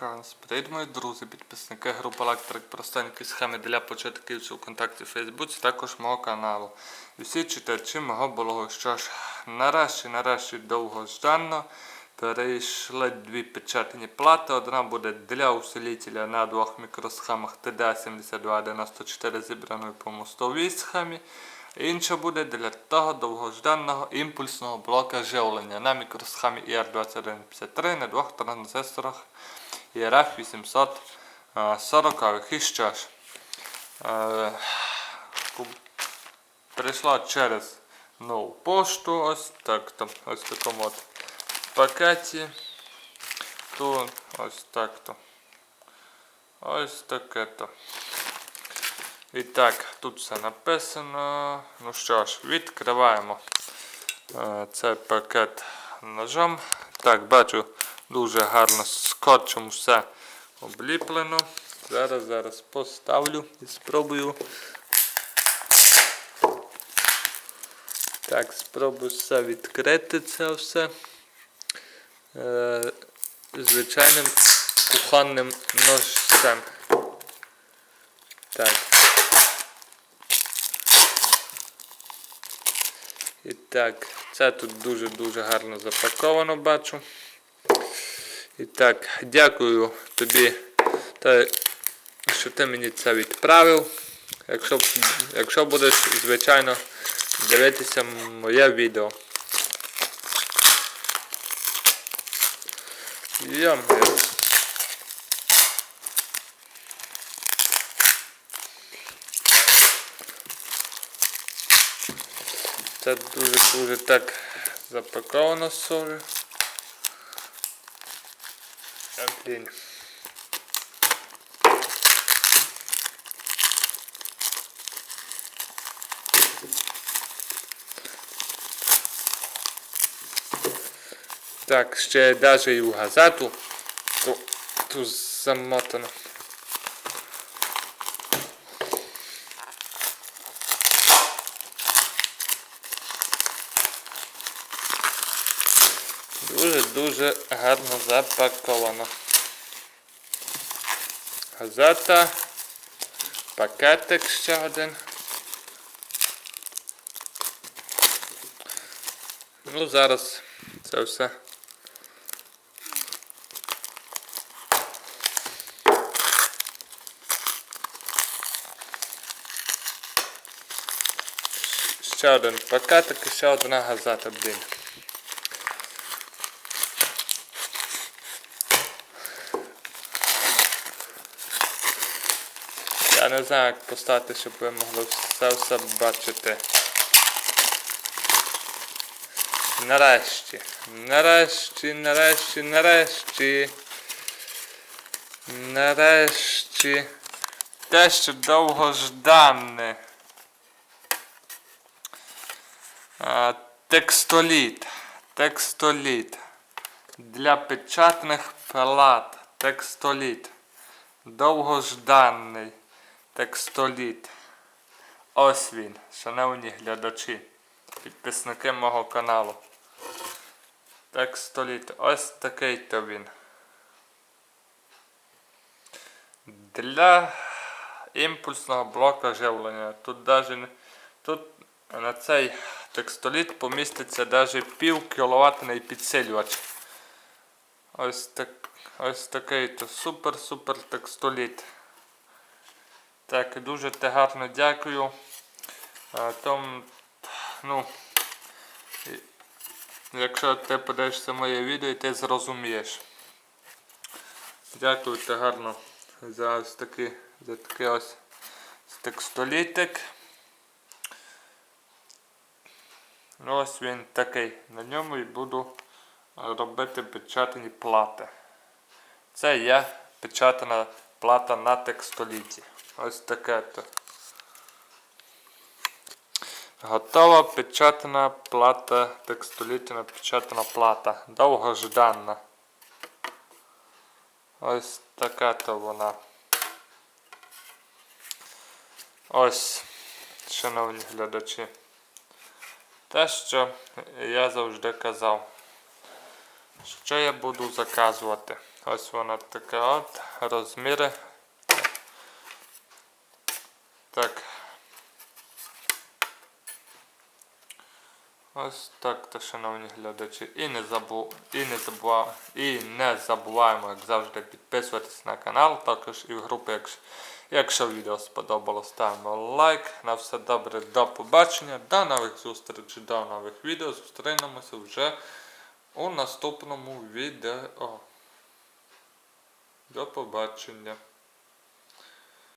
Ханс. Привіт, мої друзі, підписники групи Електрик простенькі схеми для початківців у контакті в Фейсбуці, також мого каналу. І всі читачі мого блогу. Що ж, нарешті, нарешті довгожданно перейшли дві печатні плати. Одна буде для усилителя на двох мікросхемах TD7294 зібраної по мостовій схемі. Інша буде для того довгожданого імпульсного блока живлення на мікросхемі IR2153 на двох транзисторах IRF 840. І що ж, е, прийшла через нову пошту, ось так там, ось такому от пакеті. Тут ось так то. Ось таке то. І так, тут все написано. Ну що ж, відкриваємо е, цей пакет ножом. Так, бачу, дуже гарно скотчем все обліплено. Зараз, зараз поставлю і спробую. Так, спробую все відкрити це все. Е, звичайним кухонним ножцем. Так. І так, це тут дуже-дуже гарно запаковано, бачу. І так, дякую тобі, що ти мені це відправив. Якщо, якщо будеш, звичайно, дивитися моє відео. Йо-моє. Це дуже-дуже так запаковано сорі. А, блін. Так, ще навіть і в газету то, то замотано. Дуже-дуже гарно запаковано. Газета, пакетик ще один. Ну, зараз це все. Ще один пакетик і ще одна газета, блін. Я не знаю, як поставити, щоб ви могли все все бачити. Нарешті. Нарешті, нарешті, нарешті. Нарешті. Те, що довгожданне. А, Текстоліт. Текстоліт. Для печатних палат. Текстоліт. Довгожданий текстоліт. Ось він, шановні глядачі, підписники мого каналу. Текстоліт. Ось такий то він. Для імпульсного блока живлення. Тут не- тут на цей текстоліт поміститься даже пів кіловатний підсилювач. Ось так, ось такий то супер-супер текстоліт. Так, дуже те гарно дякую. А, Том, ну, якщо ти подивишся моє відео, ти зрозумієш. Дякую те гарно за ось такий, за такий ось текстолітик. Ну, ось він такий. На ньому і буду робити печатані плати. Це є печатана плата на текстоліті. Ось таке то. Готова печатана плата, текстоліті напечатана плата. Довгожданна. Ось така то вона. Ось, шановні глядачі. Те, що я завжди казав. Що я буду заказувати? Ось вона така от, розміри. Так. Ось так, то, шановні глядачі. І не забу... і не забува... і не забуваємо, як завжди, підписуватись на канал, також і в групу, якщо, якщо відео сподобалось, ставимо лайк. На все добре, до побачення, до нових зустрічей, до нових відео. Зустрінемося вже у наступному відео. До побачення.